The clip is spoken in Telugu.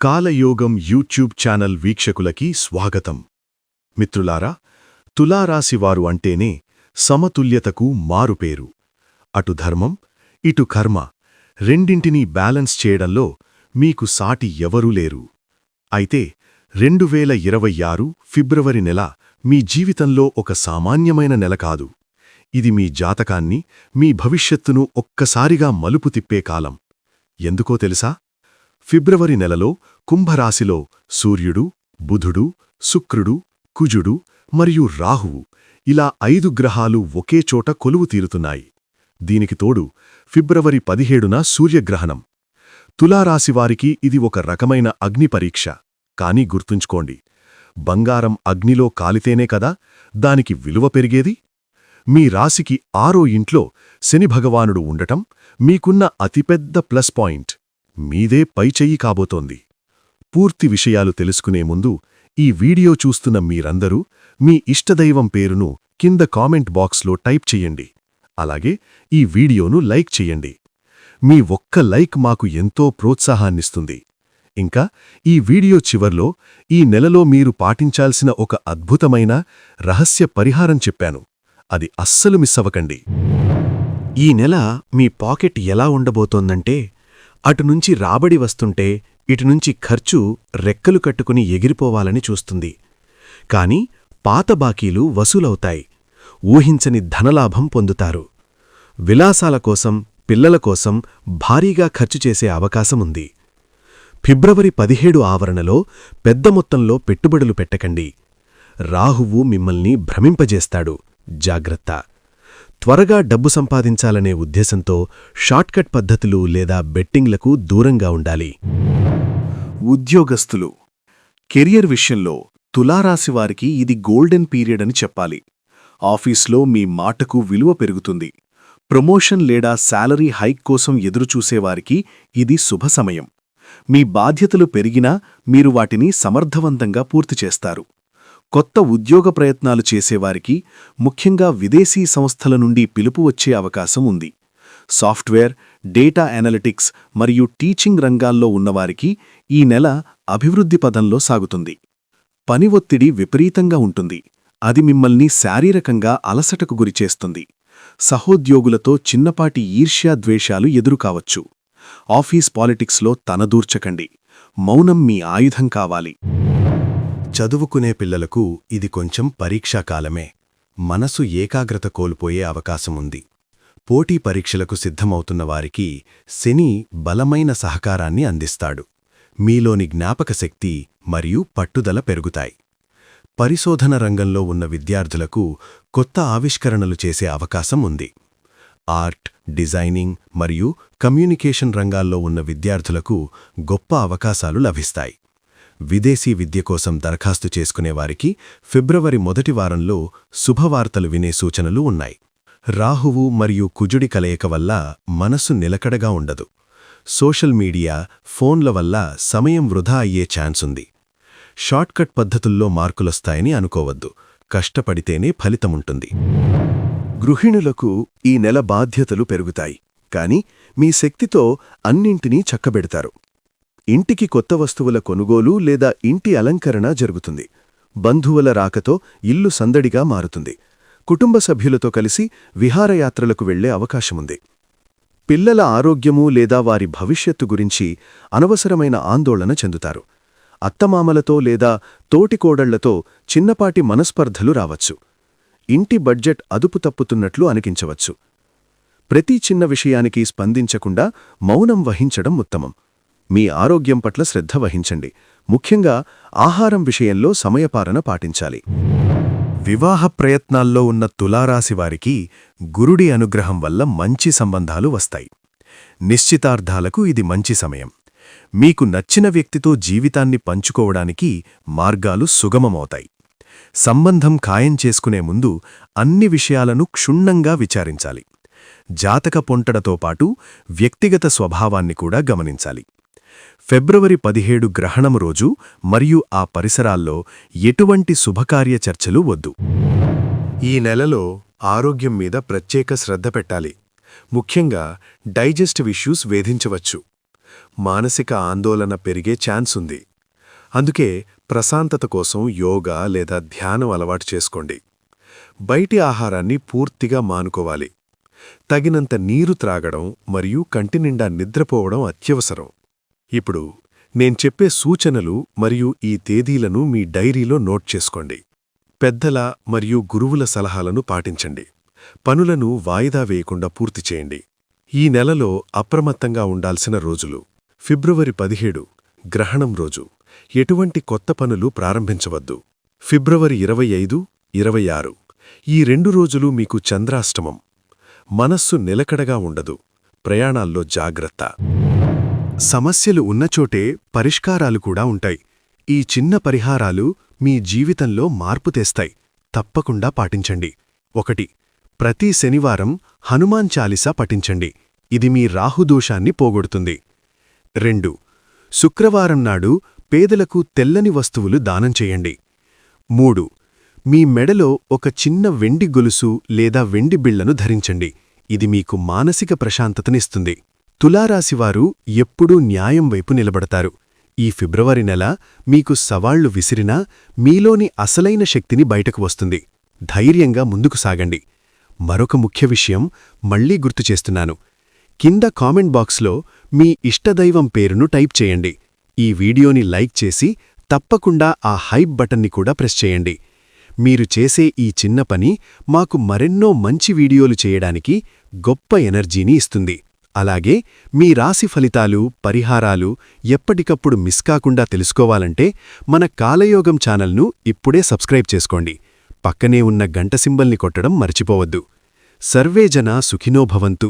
కాలయోగం యూట్యూబ్ ఛానల్ వీక్షకులకి స్వాగతం. మిత్రులారా తులారాశివారు అంటేనే సమతుల్యతకు మారుపేరు. అటు ధర్మం ఇటు కర్మ రెండింటినీ బ్యాలెన్స్ చేయడంలో మీకు సాటి ఎవరూ లేరు. అయితే రెండు వేల ఇరవై ఆరు ఫిబ్రవరి నెల మీ జీవితంలో ఒక సామాన్యమైన నెల కాదు. ఇది మీ జాతకాన్ని మీ భవిష్యత్తును ఒక్కసారిగా మలుపు తిప్పే కాలం. ఎందుకో తెలుసా? ఫిబ్రవరి నెలలో కుంభరాశిలో సూర్యుడు బుధుడు శుక్రుడు కుజుడు మరియు రాహువు ఇలా ఐదు గ్రహాలు ఒకే చోట కొలువు తీరుతున్నాయి. దీనికి తోడు ఫిబ్రవరి పదిహేడున సూర్యగ్రహణం. తులారాశివారికి ఇది ఒక రకమైన అగ్ని పరీక్ష. కానీ గుర్తుంచుకోండి బంగారం అగ్నిలో కాలితేనే కదా దానికి విలువ పెరిగేది? మీ రాశికి ఆరో ఇంట్లో శని భగవానుడు ఉండటం మీకున్న అతిపెద్ద ప్లస్ పాయింట్. మీదే పైచెయ్యి కాబోతోంది. పూర్తి విషయాలు తెలుసుకునే ముందు ఈ వీడియో చూస్తున్న మీరందరూ మీ ఇష్టదైవం పేరును కింద కామెంట్ బాక్స్లో టైప్ చెయ్యండి. అలాగే ఈ వీడియోను లైక్ చెయ్యండి. మీ ఒక్క లైక్ మాకు ఎంతో ప్రోత్సాహాన్నిస్తుంది. ఇంకా ఈ వీడియో చివర్లో ఈ నెలలో మీరు పాటించాల్సిన ఒక అద్భుతమైన రహస్య పరిహారం చెప్పాను. అది అస్సలు మిస్ అవ్వకండి. ఈ నెల మీ పాకెట్ ఎలా ఉండబోతోందంటే అటునుంచి రాబడి వస్తుంటే ఇటునుంచి ఖర్చు రెక్కలు కట్టుకుని ఎగిరిపోవాలని చూస్తుంది. కాని పాత బాకీలు వసూలవుతాయి. ఊహించని ధనలాభం పొందుతారు. విలాసాల కోసం పిల్లల కోసం భారీగా ఖర్చు చేసే అవకాశముంది ఫిబ్రవరి పదిహేడు ఆవరణలో పెద్ద మొత్తంలో పెట్టుబడులు పెట్టకండి. రాహువు మిమ్మల్ని భ్రమింపజేస్తాడు. జాగ్రత్త. త్వరగా డబ్బు సంపాదించాలనే ఉద్దేశంతో షార్ట్కట్ పద్ధతులు లేదా బెట్టింగ్లకు దూరంగా ఉండాలి. ఉద్యోగస్తులు. కెరియర్ విషయంలో తులారాశివారికి ఇది గోల్డెన్ పీరియడ్ అని చెప్పాలి. ఆఫీస్లో మీ మాటకు విలువ పెరుగుతుంది. ప్రమోషన్ లేదా శాలరీ హైక్ కోసం ఎదురుచూసేవారికి ఇది శుభ సమయం. మీ బాధ్యతలు పెరిగినా మీరు వాటిని సమర్థవంతంగా పూర్తి చేస్తారు. కొత్త ఉద్యోగ ప్రయత్నాలు చేసేవారికి ముఖ్యంగా విదేశీ సంస్థల నుండి పిలుపు వచ్చే అవకాశం ఉంది. సాఫ్ట్వేర్ డేటా అనలిటిక్స్ మరియు టీచింగ్ రంగాల్లో ఉన్నవారికి ఈ నెల అభివృద్ధి పదంలో సాగుతుంది. పని ఒత్తిడి విపరీతంగా ఉంటుంది. అది మిమ్మల్ని శారీరకంగా అలసటకు గురిచేస్తుంది సహోద్యోగులతో చిన్నపాటి ఈర్ష్యాద్వేషాలు ఎదురుకావచ్చు. ఆఫీస్ పాలిటిక్స్లో తనదూర్చకండి. మౌనం మీ ఆయుధం కావాలి. చదువుకునే పిల్లలకు ఇది కొంచెం పరీక్షాకాలమే మనసు ఏకాగ్రత కోల్పోయే అవకాశముంది. పోటీ పరీక్షలకు సిద్ధమవుతున్న వారికి శని బలమైన సహకారాన్ని అందిస్తాడు. మీలోని జ్ఞాపకశక్తి మరియు పట్టుదల పెరుగుతాయి. పరిశోధన రంగంలో ఉన్న విద్యార్థులకు కొత్త ఆవిష్కరణలు చేసే అవకాశం ఉంది. ఆర్ట్ డిజైనింగ్ మరియు కమ్యూనికేషన్ రంగాల్లో ఉన్న విద్యార్థులకు గొప్ప అవకాశాలు లభిస్తాయి. విదేశీ విద్య కోసం దరఖాస్తు చేసుకునేవారికి ఫిబ్రవరి మొదటి వారంలో శుభవార్తలు వినే సూచనలు ఉన్నాయి. రాహువు మరియు కుజుడి కలయిక వల్ల మనసు నిలకడగా ఉండదు. సోషల్ మీడియా ఫోన్ల వల్ల సమయం వృధా అయ్యే ఛాన్సుంది షార్ట్కట్ పద్ధతుల్లో మార్కులొస్తాయని అనుకోవద్దు. కష్టపడితేనే ఫలితముంటుంది. గృహిణులకు ఈ నెల బాధ్యతలు పెరుగుతాయి. కాని మీ శక్తితో అన్నింటినీ చక్కబెడతారు. ఇంటికి కొత్త వస్తువుల కొనుగోలు లేదా ఇంటి అలంకరణ జరుగుతుంది. బంధువుల రాకతో ఇల్లు సందడిగా మారుతుంది. కుటుంబ సభ్యులతో కలిసి విహారయాత్రలకు వెళ్ళే అవకాశముంది. పిల్లల ఆరోగ్యము లేదా వారి భవిష్యత్తు గురించి అనవసరమైన ఆందోళన చెందుతారు. అత్తమామలతో లేదా తోటికోడళ్ళతో చిన్నపాటి మనస్పర్ధలు రావచ్చు. ఇంటి బడ్జెట్ అదుపు తప్పుతున్నట్లు అనిపించవచ్చు. ప్రతి చిన్న విషయానికి స్పందించకుండా మౌనం వహించడం ఉత్తమం. మీ ఆరోగ్యం పట్ల శ్రద్ధ వహించండి. ముఖ్యంగా ఆహారం విషయంలో సమయపాలన పాటించాలి. వివాహ ప్రయత్నాల్లో ఉన్న తులారాశివారికి గురుడి అనుగ్రహం వల్ల మంచి సంబంధాలు వస్తాయి. నిశ్చితార్థాలకు ఇది మంచి సమయం. మీకు నచ్చిన వ్యక్తితో జీవితాన్ని పంచుకోవడానికి మార్గాలు సుగమమవుతాయి. సంబంధం ఖాయం చేసుకునే ముందు అన్ని విషయాలను క్షుణ్ణంగా విచారించాలి. జాతక పొంటడతో పాటు వ్యక్తిగత స్వభావాన్ని కూడా గమనించాలి. ఫిబ్రవరి పదిహేడు గ్రహణం రోజు మరియు ఆ పరిసరాల్లో ఎటువంటి శుభకార్య చర్చలు వద్దు. ఈ నెలలో ఆరోగ్యం మీద ప్రత్యేక శ్రద్ధ పెట్టాలి. ముఖ్యంగా డైజెస్టివ్ ఇష్యూస్ వేధించవచ్చు. మానసిక ఆందోళన పెరిగే ఛాన్స్ ఉంది. అందుకే ప్రశాంతత కోసం యోగా లేదా ధ్యానం అలవాటు చేసుకోండి. బయటి ఆహారాన్ని పూర్తిగా మానుకోవాలి. తగినంత నీరు త్రాగడం మరియు కంటినిండా నిద్రపోవడం అత్యవసరం. ఇప్పుడు నేను చెప్పే సూచనలు మరియు ఈ తేదీలను మీ డైరీలో నోట్ చేసుకోండి. పెద్దల మరియు గురువుల సలహాలను పాటించండి. పనులను వాయిదా వేయకుండా పూర్తి చేయండి. ఈ నెలలో అప్రమత్తంగా ఉండాల్సిన రోజులు. ఫిబ్రవరి పదిహేడు గ్రహణం రోజు. ఎటువంటి కొత్త పనులు ప్రారంభించవద్దు. ఫిబ్రవరి ఇరవై ఐదు ఇరవై ఆరు. ఈ రెండు రోజులు మీకు చంద్రాష్టమం. మనస్సు నిలకడగా ఉండదు. ప్రయాణాల్లో జాగ్రత్త. సమస్యలు ఉన్నచోటే పరిష్కారాలు కూడా ఉంటాయి. ఈ చిన్న పరిహారాలు మీ జీవితంలో మార్పు తెస్తాయి. తప్పకుండా పాటించండి. ఒకటి ప్రతి శనివారం హనుమాన్ చాలీసా పఠించండి. ఇది మీ రాహుదోషాన్ని పోగొడుతుంది. రెండు శుక్రవారం నాడు పేదలకు తెల్లని వస్తువులు దానం చేయండి. మూడు మీ మెడలో ఒక చిన్న వెండి గొలుసు లేదా వెండి బిళ్ళను ధరించండి. ఇది మీకు మానసిక ప్రశాంతతనిస్తుంది. తులారాశివారు ఎప్పుడూ న్యాయం వైపు నిలబడతారు. ఈ ఫిబ్రవరి నెల మీకు సవాళ్ళు విసిరినా మీలోని అసలైన శక్తిని బయటకు వస్తుంది. ధైర్యంగా ముందుకు సాగండి. మరొక ముఖ్య విషయం మళ్ళీ గుర్తు చేస్తున్నాను. కింద కామెంట్ బాక్స్లో మీ ఇష్టదైవం పేరును టైప్ చేయండి. ఈ వీడియోని లైక్ చేసి తప్పకుండా ఆ హైప్ బటన్ని కూడా ప్రెస్ చేయండి. మీరు చేసే ఈ చిన్న పని మాకు మరెన్నో మంచి వీడియోలు చేయడానికి గొప్ప ఎనర్జీని ఇస్తుంది. అలాగే మీ రాశి ఫలితాలు పరిహారాలు ఎప్పటికప్పుడు మిస్ కాకుండా తెలుసుకోవాలంటే మన కాలయోగం ఛానల్ను ఇప్పుడే సబ్స్క్రైబ్ చేసుకోండి. పక్కనే ఉన్న గంట సింబల్ని కొట్టడం మర్చిపోవద్దు. సర్వేజన సుఖినోభవంతు